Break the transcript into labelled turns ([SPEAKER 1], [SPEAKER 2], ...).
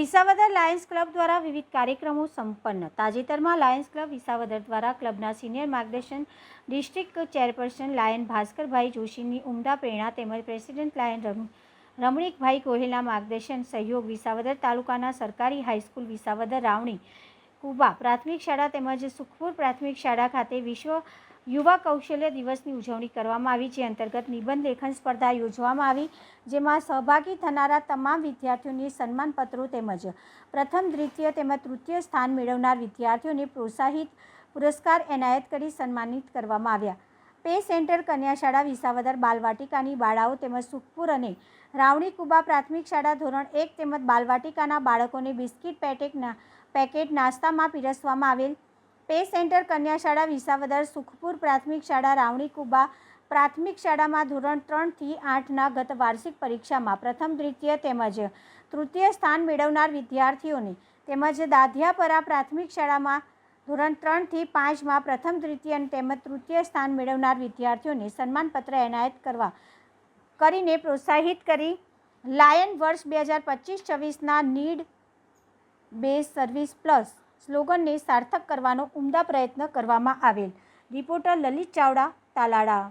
[SPEAKER 1] Lions club દ્વારા વિવિધ કાર્યક્રમો સંપન્ન. તાજેતરમાં લાયન્સ ક્લબ વિસાવદર દ્વારા ક્લબના સિનિયર માર્ગદર્શન ડિસ્ટ્રિક્ટ ચેરપર્સન લાયન ભાસ્કરભાઈ જોશીની ઉમદા પ્રેરણા તેમજ પ્રેસિડેન્ટ લાયન રમ, રમણીકભાઈ ગોહિલના માર્ગદર્શન સહયોગ વિસાવદર તાલુકાના સરકારી હાઈસ્કૂલ વિસાવદર રાવણી કુબા પ્રાથમિક શાળા તેમજ સુખપુર પ્રાથમિક શાળા ખાતે વિશ્વ યુવા કૌશલ્ય દિવસની ઉજવણી કરવામાં આવી, જે અંતર્ગત નિબંધ લેખન સ્પર્ધા યોજવામાં આવી, જેમાં સહભાગી થનારા તમામ વિદ્યાર્થીઓને સન્માનપત્રો તેમજ પ્રથમ, દ્વિતીય તેમજ તૃતીય સ્થાન મેળવનાર વિદ્યાર્થીઓને પ્રોત્સાહિત પુરસ્કાર એનાયત કરી સન્માનિત કરવામાં આવ્યા. પે સેન્ટર, કન્યાશાળા, વિસાવદર, બાલવાટિકાની બાળાઓ તેમજ સુખપુર અને રાવણી કુબા પ્રાથમિક શાળા ધોરણ એક તેમજ બાલવાટિકાના બાળકોને બિસ્કિટ પેટેકના, પેકેટ નાસ્તામાં પીરસવામાં આવેલ પે સેન્ટર કન્યા શાળા વિસાવદર સુખપુર પ્રાથમિક શાળા રાવણી કુબા પ્રાથમિક શાળામાં ધોરણ ત્રણથી આઠના ગત વાર્ષિક પરીક્ષામાં પ્રથમ દ્વિતીય તેમજ તૃતીય સ્થાન મેળવનાર વિદ્યાર્થીઓને તેમજ દાધિયાપરા પ્રાથમિક શાળામાં ધોરણ ત્રણથી પાંચમાં પ્રથમ દ્વિતીય અને તેમજ તૃતીય સ્થાન મેળવનાર વિદ્યાર્થીઓને સન્માનપત્ર એનાયત કરવા કરીને પ્રોત્સાહિત કરી લાયન વર્ષ બે હજાર પચીસ છવ્વીસના નીડ બેઝ સર્વિસ પ્લસ સ્લોગનને સાર્થક કરવાનો ઉમદા પ્રયત્ન કરવામાં આવેલ. રિપોર્ટર લલિત ચાવડા તાલાડા